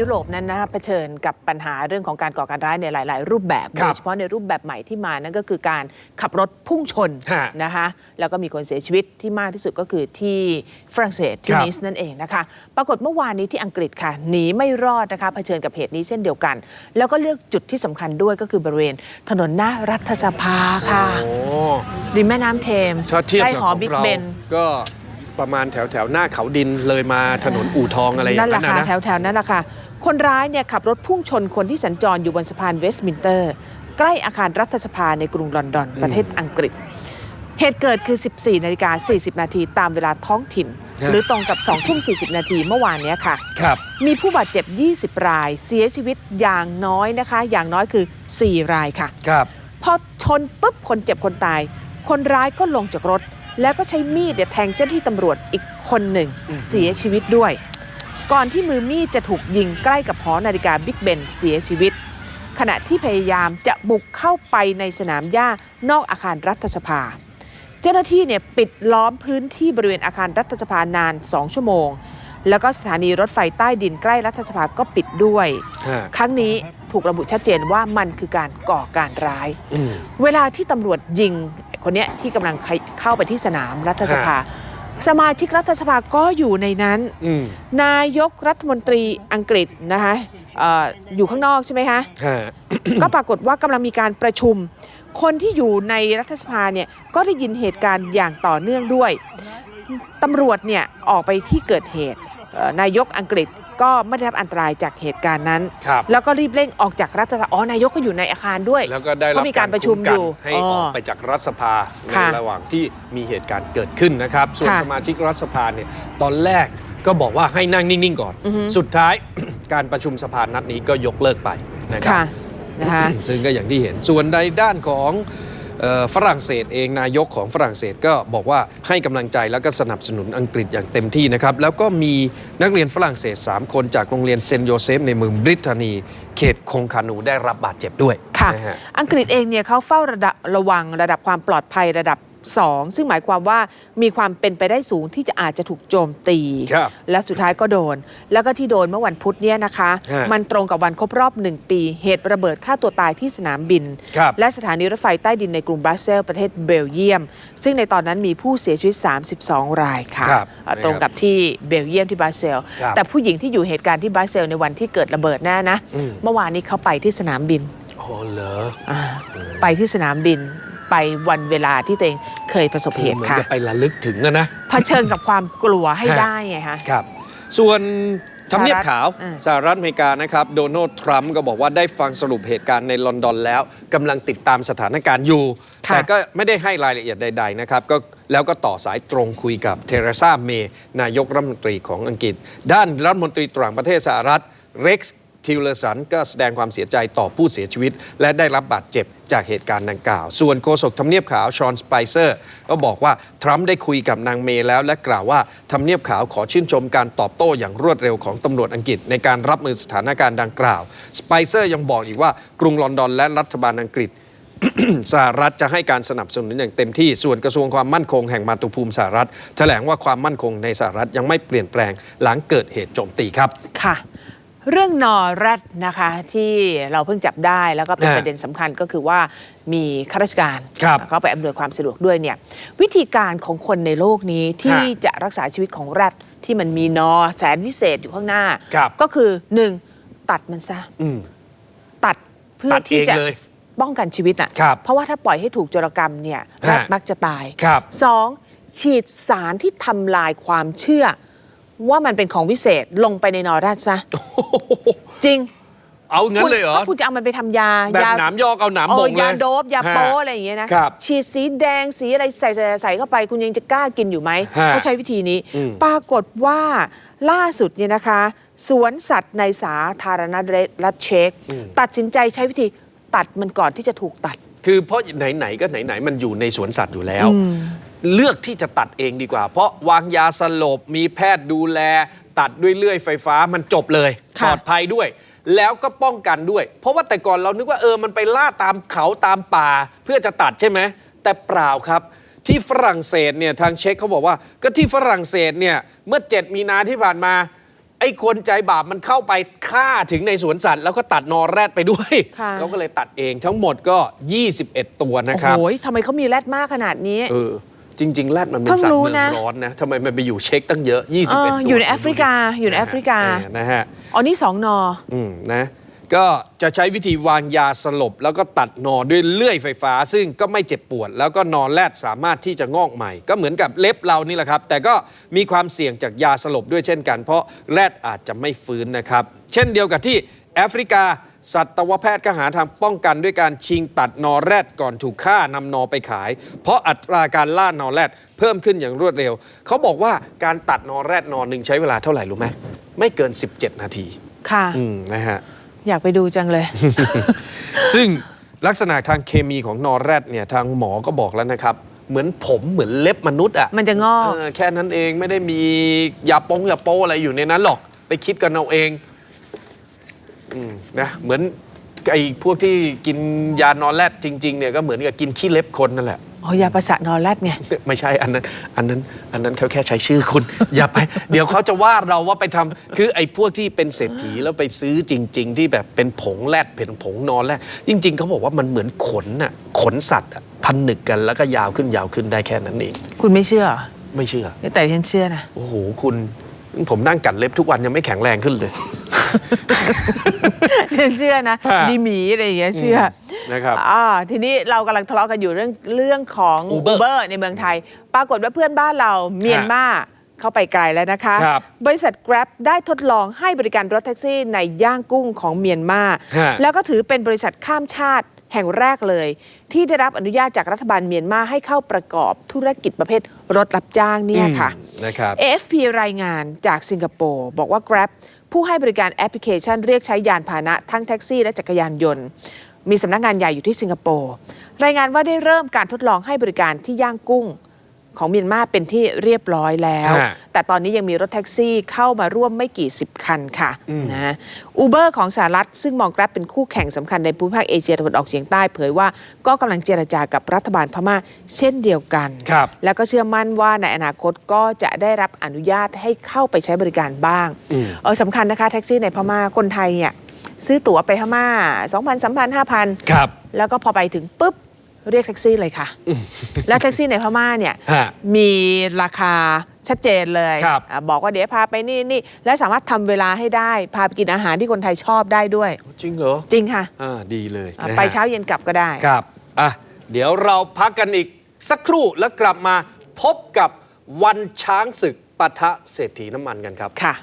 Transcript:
ยุโรปนั้นนะเผชิญกับปัญหาเรื่องของการก่อการร้ายในหลาย ๆ รูปแบบครัโดบยเฉพาะในรูปแบบใหม่ที่มานั่นก็คือการขับรถพุ่งชนฮะนะคะแล้วก็มีคนเสียชีวิตที่มากที่สุดก็คือที่ฝรั่งเศสที่ครับนิสนั่นเองนะคะ ปรากฏเมื่อวานนี้ที่อังกฤษค่ะหนีไม่รอดนะคะเผชิญกับเหตุนี้เช่นเดียวกัน แล้วก็เลือกจุดที่สำคัญด้วยก็คือบริเวณถนนหน้ารัฐสภาค่ะโอ้ริมแม่น้ำเทมส์ถ้าเทียบใกล้กับหอของบิ๊กเราเบนก็ประมาณแถวแถวๆหน้าเขาดินเลยมาถนนอู่ทองอะไรอย่างนั่นแหนั้ละนค่ะนะแถวแถวๆนั้นแหละค่ะ คนร้ายเนี่ยขับรถพุ่งชนคนที่สัญจรอยู่บนสะพานเวสต์มินเตอร์ ใกล้อาคารรัฐสภาในกรุงลอนดอน ประเทศอังกฤษ เหตุเกิดคือ 14นาฬิกา40 นาทีตามเวลาท้องถิ่นฮะหรือตรงกับ2ทุ่ม40 นาทีเมื่อวานเนี้ยค่ะครับมีผู้บาดเจ็บ 20 ราย เสียชีวิตอย่างน้อยนะคะ อย่างน้อยคือ 4 รายค่ะครับพอชนปุ๊บคนเจ็บคนตาย คนร้ายก็ลงจากรถ แล้วก็ใช้มีดเนี่ยแทงเจ้าหน้าที่ตำรวจอีกคนหนึ่งอืมเสียชีวิตด้วย ก่อนที่มือมีดจะถูกยิงใกล้กับหอนาฬิกาบิ๊กเบนเสียชีวิต ขณะที่พยายามจะบุกเข้าไปในสนามหญ้านอกอาคารรัฐสภา เจ้าหน้าที่เนี่ยปิดล้อมพื้นที่บริเวณอาคารรัฐสภานาน 2 ชั่วโมง แล้วก็สถานีรถไฟใต้ดินใกล้รัฐสภาก็ปิดด้วยฮะครั้งนี้ถูกระบุชัดเจนว่ามันคือการก่อการร้ายอืมเวลาที่ตำรวจยิงคนเนี้ยที่กำลังเข้าไปที่สนามรัฐสภา สมาชิกรัฐสภาก็อยู่ในนั้นอืมนายกรัฐมนตรีอังกฤษนะคะเอออยู่ข้างนอกใช่ไหมคะฮะก็ปรากฏว่ากำลังมีการประชุม คนที่อยู่ในรัฐสภาเนี่ยก็ได้ยินเหตุการณ์อย่างต่อเนื่องด้วยตำรวจเนี่ยออกไปที่เกิดเหตุเอ่อ นายกอังกฤษก็ไม่ได้รับอันตรายจากเหตุการณ์นั้น ครับแล้วก็รีบเร่งออกจากรัฐสภาอ๋อนายกก็อยู่ในอาคารด้วยแล้วก็ได้รับเขามีการประชุมคุ้อยู่กันให้ออกไปจากรัฐสภาในค่ะระหว่างที่มีเหตุการณ์เกิดขึ้นนะครับ ส่วนค่ะสมาชิกรัฐสภาเนี่ยตอนแรกก็บอกว่าให้นั่งนิ่ง ๆ ก่อนอือฮึสุดท้าย การประชุมสภานัดนี้ก็ยกเลิกไปนะครัค่ะบ นะคะ ซึ่งก็อย่างที่เห็นส่วนในด้านของเอ่อ ฝรั่งเศสเองนายกของฝรั่งเศสก็บอกว่าให้กำลังใจแล้วก็สนับสนุนอังกฤษอย่างเต็มที่นะครับแล้วก็มีนักเรียนฝรั่งเศส 3 คนจากโรงเรียนเซนต์โยเซฟในเมืองบริตานี เขตคงคานูได้รับบาดเจ็บด้วยค่ะนะฮะอังกฤษเองเนี่ยเขาเฝ้าระดับระวังระดับความปลอดภัยระดับ 2 ซึ่งหมายความว่ามีความเป็นไปได้สูงที่จะอาจจะถูกโจมตี ครับและสุดท้ายก็โดน แล้วก็ที่โดนเมื่อวันพุธเนี่ยนะคะ ฮะมันตรงกับวันครบรอบ 1 ปี เหตุระเบิดฆ่าตัวตายที่สนามบิน ครับ และสถานีรถไฟใต้ดินในกรุงบรัสเซลส์ประเทศเบลเยียม ซึ่งในตอนนั้นมีผู้เสียชีวิต 32 รายค่ะครับเอ่อตรงกับที่เบลเยียมที่บรัสเซลส์ครับแต่ผู้หญิงที่อยู่เหตุการณ์ที่บรัสเซลส์ในวันที่เกิดระเบิดแน่นะอืม เมื่อวานนี้เขาไปที่สนามบิน อ๋อเหรอ อ่าไปที่สนามบิน ไปวันเวลาที่ตัวเองเคยประสบเหตุเหมือนค่ะจะไประลึกถึงอะนะเผชิญกับความกลัวให้ฮะได้ไงคะครับ ส่วนทำเนียบขาวอ่าสหรัฐอเมริกานะครับ โดนัลด์ทรัมป์ก็บอกว่าได้ฟังสรุปเหตุการณ์ในลอนดอนแล้วกำลังติดตามสถานการณ์อยู่ค่ะแต่ก็ไม่ได้ให้รายละเอียดใด ๆ นะครับก็แล้วก็ต่อสายตรงคุยกับเทเรซาเมย์นายกรัฐมนตรีของอังกฤษ ด้านรัฐมนตรีต่างประเทศสหรัฐเร็กซ์ ทิวเลสันก็แสดงความเสียใจต่อผู้เสียชีวิต และได้รับบาดเจ็บจากเหตุการณ์ดังกล่าว ส่วนโฆษกทำเนียบขาวชอนสไปเซอร์ก็บอกว่า ทรัมป์ได้คุยกับนางเมย์แล้ว และกล่าวว่าทำเนียบขาวขอชื่นชมการตอบโต้อย่างรวดเร็วของตำรวจอังกฤษ ในการรับมือสถานการณ์ดังกล่าวสไปเซอร์ยังบอกอีกว่ากรุงลอนดอนและรัฐบาลอังกฤษสหรัฐจะให้การสนับสนุนอย่างเต็มที่ ส่วนกระทรวงความมั่นคงแห่งมาตุภูมิสหรัฐ แถลงว่าความมั่นคงในสหรัฐยังไม่เปลี่ยนแปลงหลังเกิดเหตุโจมตีครับ ค่ะ เรื่องนอแรดนะคะที่เราเพิ่งจับได้แล้วก็เป็นฮะประเด็นสำคัญก็คือว่ามีข้าราชการครับเข้าไปอำนวยความสะดวกด้วยเนี่ยวิธีการของคนในโลกนี้ที่ฮะจะรักษาชีวิตของแรดที่มันมีนอแสนวิเศษอยู่ข้างหน้าครับก็คือหนึ่งตัดมันซะอืมตัดเพื่อตัดที่จะเองเลยป้องกันชีวิตอะครับเพราะว่าถ้าปล่อยให้ถูกโจรกรรมเนี่ยแรดฮะมักจะตายครับสองฉีดสารที่ทำลายความเชื่อ ว่ามันเป็นของวิเศษลงไปในนอแรดซะจริงเอางั้นเลยเหรอ ก็คุณจะเอามันไปทำยาแบบยาหนามยอกเอาหนามเอบ่องเลยยาโดบยาโป้ฮะอะไรอย่างเงี้ยนะครับฉีดสีแดงสีอะไรใส่ใส่ใส่เข้าไปคุณยังจะกล้ากินอยู่ไหมฮะเขาใช้วิธีนี้อืมปรากฏว่าล่าสุดเนี่ยนะคะ สวนสัตว์ในสาธารณรัฐเช็กตัดสินใจใช้วิธีตัดมันก่อนที่จะถูกตัด คือเพราะไหนๆก็ไหนๆมันอยู่ในสวนสัตว์อยู่แล้ว เลือกที่จะตัดเองดีกว่า เพราะวางยาสลบมีแพทย์ดูแล ตัดด้วยเลื่อยไฟฟ้ามันจบเลยค่ะปลอดภัยด้วย แล้วก็ป้องกันด้วย เพราะว่าแต่ก่อนเรานึกว่าเออมันไปล่าตามเขาตามป่า เพื่อจะตัดใช่ไหมแต่เปล่าครับ ที่ฝรั่งเศสเนี่ยทางเช็คเขาบอกว่า ก็ที่ฝรั่งเศสเนี่ยเมื่อ 7 มีนาที่ผ่านมาไอ้คนใจบาปมันเข้าไปฆ่าถึงในสวนสัตว์ แล้วก็ตัดนอแรดไปด้วยค่ะเขาก็เลยตัดเองทั้งหมดก็ 21 ตัวนะโอ้ครับโหทำไมเขามีแรดมากขนาดนี้เออ จริง ๆ แรดมันเป็นเพิ่งสัตว์รู้เมืองนะร้อนนะทำไมมันไปอยู่เช็คตั้งเยอะ 21เอตัวออยู่ในแอฟริกาอยู่ในแอฟริกาเออนะฮะอ๋อนี่สองนออืมนะก็จะใช้วิธีวางยาสลบ แล้วก็ตัดนอด้วยเลื่อยไฟฟ้า ซึ่งก็ไม่เจ็บปวด แล้วก็นอนแรดสามารถที่จะงอกใหม่ ก็เหมือนกับเล็บเรานี่แหละครับ แต่ก็มีความเสี่ยงจากยาสลบด้วยเช่นกัน เพราะแรดอาจจะไม่ฟื้นนะครับ เช่นเดียวกับที่ แอฟริกา สัตวแพทย์ก็หาทางป้องกันด้วยการชิงตัดนอแรดก่อนถูกฆ่านำนอไปขาย เพราะอัตราการล่านอแรดเพิ่มขึ้นอย่างรวดเร็ว เขาบอกว่าการตัดนอแรดนอหนึ่งใช้เวลาเท่าไหร่รู้ไหมไม่เกิน 17 นาทีค่ะ อืมนะฮะ อยากไปดูจังเลย ซึ่งลักษณะทางเคมีของนอแรดเนี่ยทางหมอก็บอกแล้วนะครับ เหมือนผมเหมือนเล็บมนุษย์อะมันจะงอก เออแค่นั้นเองไม่ได้มียาปงยาโปอะไรอยู่ในนั้นหรอก ไปคิดกันเอาเอง อืมนะเหมือนไอ้พวกที่กินยานอนแรดจริงๆเนี่ยก็เหมือนกับกินขี้เล็บคนนั่นแหละ อ๋อยาประสาทนอแรดไง ไม่ใช่อันนั้นอันนั้นอันนั้นเขาแค่ใช้ชื่อคุณ อย่าไป เดี๋ยวเขาจะว่าเราว่าไปทำคือไอ้พวกที่เป็นเศรษฐีแล้วไปซื้อจริง ๆ ที่แบบเป็นผงแรดเป็นผงนอนแรดจริง ๆเขาบอกว่ามันเหมือนขนน่ะขนสัตว์อะพันหนึกกันแล้วก็ยาวขึ้นยาวขึ้นได้แค่นั้นเองคุณไม่เชื่อเหรอไม่เชื่อ แต่ฉันเชื่อนะ โอ้โหคุณ ผมนั่งกัดเล็บทุกวันยังไม่แข็งแรงขึ้นเลยฉัน เชื่อนะ ฮะ ดีหมีอะไรอย่างเงี้ยเชื่อนะครับ อ่าทีนี้เรากำลังทะเลาะกันอยู่เรื่องเรื่องของ Uber Uber ในเมืองไทย ปรากฏว่าเพื่อนบ้านเราเมียนมาเข้าไปไกลแล้วนะคะ ครับบริษัท Grab ได้ทดลองให้บริการรถแท็กซี่ในย่างกุ้งของเมียนมา ฮะ แล้วก็ถือเป็นบริษัทข้ามชาติแห่งแรกเลย ที่ได้รับอนุญาตจากรัฐบาลเมียนมาให้เข้าประกอบธุรกิจประเภทรถรับจ้างเนี่ยค่ะ อืมนะครับ AFP รายงานจากสิงคโปร์ บอกว่า Grab ผู้ให้บริการแอปพลิเคชันเรียกใช้ยานพาหนะทั้งแท็กซี่และจักรยานยนต์ มีสำนักงานใหญ่อยู่ที่สิงคโปร์ รายงานว่าได้เริ่มการทดลองให้บริการที่ย่างกุ้ง ของเมียนมาเป็นที่เรียบร้อยแล้วฮะแต่ตอนนี้ยังมีรถแท็กซี่เข้ามาร่วมไม่กี่สิบคันค่ะนะอูเบอร์ของสหรัฐซึ่งมอง Grab เป็นคู่แข่งสำคัญในภูมิภาคเอเชียตะวันออกเฉียงใต้เผยว่าก็กำลังเจรจากับรัฐบาลพม่าเช่นเดียวกันครับแล้วก็เชื่อมั่นว่าในอนาคตก็จะได้รับอนุญาตให้เข้าไปใช้บริการบ้างอืมเออสำคัญนะคะแท็กซี่ในพม่าคนไทยเนี่ยซื้อตั๋วไปพม่า2,000 3,000 5,000ครับแล้วก็พอไปถึงปุ๊บ เรียกแท็กซี่เลยค่ะ แล้วแท็กซี่ในพม่าเนี่ยฮะมีราคาชัดเจนเลยครับ อะบอกว่าเดี๋ยวพาไปนี่นี่และสามารถทำเวลาให้ได้ พาไปกินอาหารที่คนไทยชอบได้ด้วย จริงเหรอจริงค่ะอ่าดีเลยอะนะฮะ ไปเช้าเย็นกลับก็ได้ ครับอะเดี๋ยวเราพักกันอีกสักครู่แล้วกลับมาพบกับวันช้างศึกปะทะเศรษฐีน้ำมันกันครับ ค่ะ